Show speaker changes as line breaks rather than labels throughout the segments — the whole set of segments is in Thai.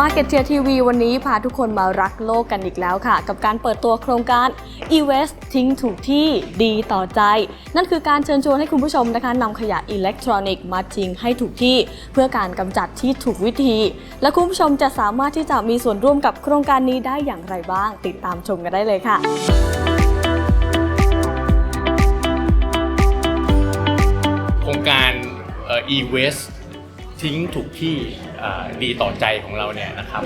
Market Tier TV วันนี้พาทุกคนมารักโลกกันอีกแล้วค่ะ กับการเปิดตัวโครงการ e-waste ทิ้งถูกที่ดีต่อใจ นั่นคือการเชิญชวนให้คุณผู้ชมนะคะนำขยะอิเล็กทรอนิกส์มาทิ้งให้ถูกที่ เพื่อการกำจัดที่ถูกวิธี และคุณผู้ชมจะสามารถที่จะมีส่วนร่วมกับโครงการนี้ได้อย่างไรบ้าง ติดตามชมกันได้เลยค่ะ
โครงการอ่อ e-waste ทิ้งถูกที่ดีต่อใจของเราเนี่ยนะครับ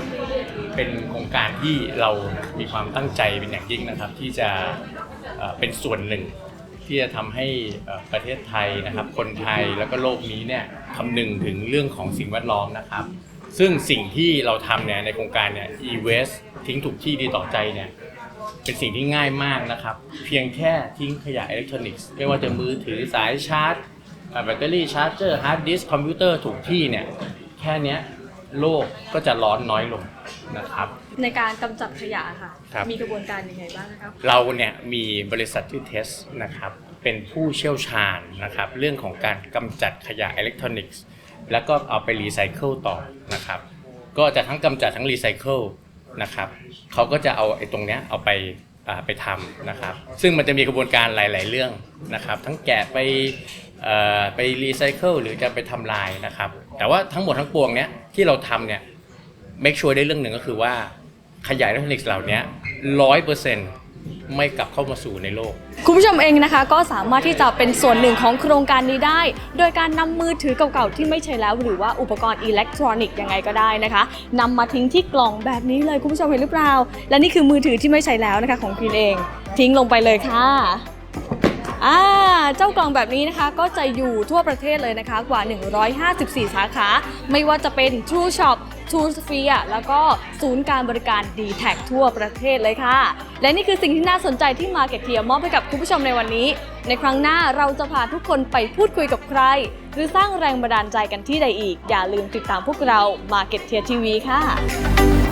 เป็นโครงการที่เรามีความตั้งใจเป็นอย่างยิ่งนะครับ ที่จะเอ่อเป็นส่วนหนึ่งที่จะทำให้ประเทศไทยนะครับ คนไทยแล้วก็โลกนี้เนี่ยคำนึงถึงเรื่องของสิ่งแวดล้อมนะครับ ซึ่งสิ่งที่เราทำเนี่ยในโครงการเนี่ย e-waste ทิ้งถูกที่ดีต่อใจเนี่ยเป็นสิ่งที่ง่ายมากนะครับ เพียงแค่ทิ้งขยะอิเล็กทรอนิกส์ไม่ว่าจะมือถือสายชาร์จ แบตเตอรี่ชาร์จเจอร์ฮาร์ดดิสก์คอมพิวเตอร์ถูกที่เนี่ย แค่เนี้ยโลกก็จะร้อนน้อยลงนะครับ
ในการกำจัดขยะค่ะ
ครับ
มีกระบวนการยังไงบ้างนะครับ
เราเนี่ยมีบริษัทที่เทสนะครับ เป็นผู้เชี่ยวชาญนะครับ เรื่องของการกำจัดขยะอิเล็กทรอนิกส์ แล้วก็เอาไปรีไซเคิลต่อนะครับ ก็จะทั้งกำจัดทั้งรีไซเคิลนะครับเขาก็จะเอาไอ้ตรงเนี้ยเอาไปอ่าไปทำนะครับ ซึ่งมันจะมีกระบวนการหลาย ๆ เรื่องนะครับ ทั้งแกะไปเอ่อ ไปรีไซเคิลหรือจะไปทำลายนะครับ แต่ว่าทั้งหมดทั้งปวงเนี้ยที่เราทำเนี่ย make sure ได้เรื่องหนึ่งก็คือว่าขยะอิเล็กทรอนิกส์เหล่านี้ร้อยเปอร์เซ็นต์ไม่กลับเข้ามาสู่ในโลก
คุณผู้ชมเองนะคะ ก็สามารถที่จะเป็นส่วนหนึ่งของโครงการนี้ได้ โดยการนำมือถือเก่าๆ ที่ไม่ใช้แล้ว หรือว่าอุปกรณ์อิเล็กทรอนิกส์ยังไงก็ได้นะคะนำมาทิ้งที่กล่องแบบนี้เลยคุณผู้ชมเห็นหรือเปล่า และนี่คือมือถือที่ไม่ใช้แล้วนะคะของพินเอง ทิ้งลงไปเลยค่ะ อ่าเจ้ากล่องแบบนี้นะคะก็จะอยู่ทั่วประเทศเลยนะคะกว่า 154 สาขา ไม่ว่าจะเป็น True Shop True Sphere แล้วก็ศูนย์การบริการ d t แททั่วประเทศเลยค่ะ และนี่คือสิ่งที่น่าสนใจที่ Market Tier มอบให้กับคุณผู้ชมในวันนี้ ในครั้งหน้าเราจะพาทุกคนไปพูดคุยกับใคร หรือสร้างแรงบันดาลใจกันที่ใดอีก อย่าลืมติดตามพวกเรา Market Tier TV ค่ะ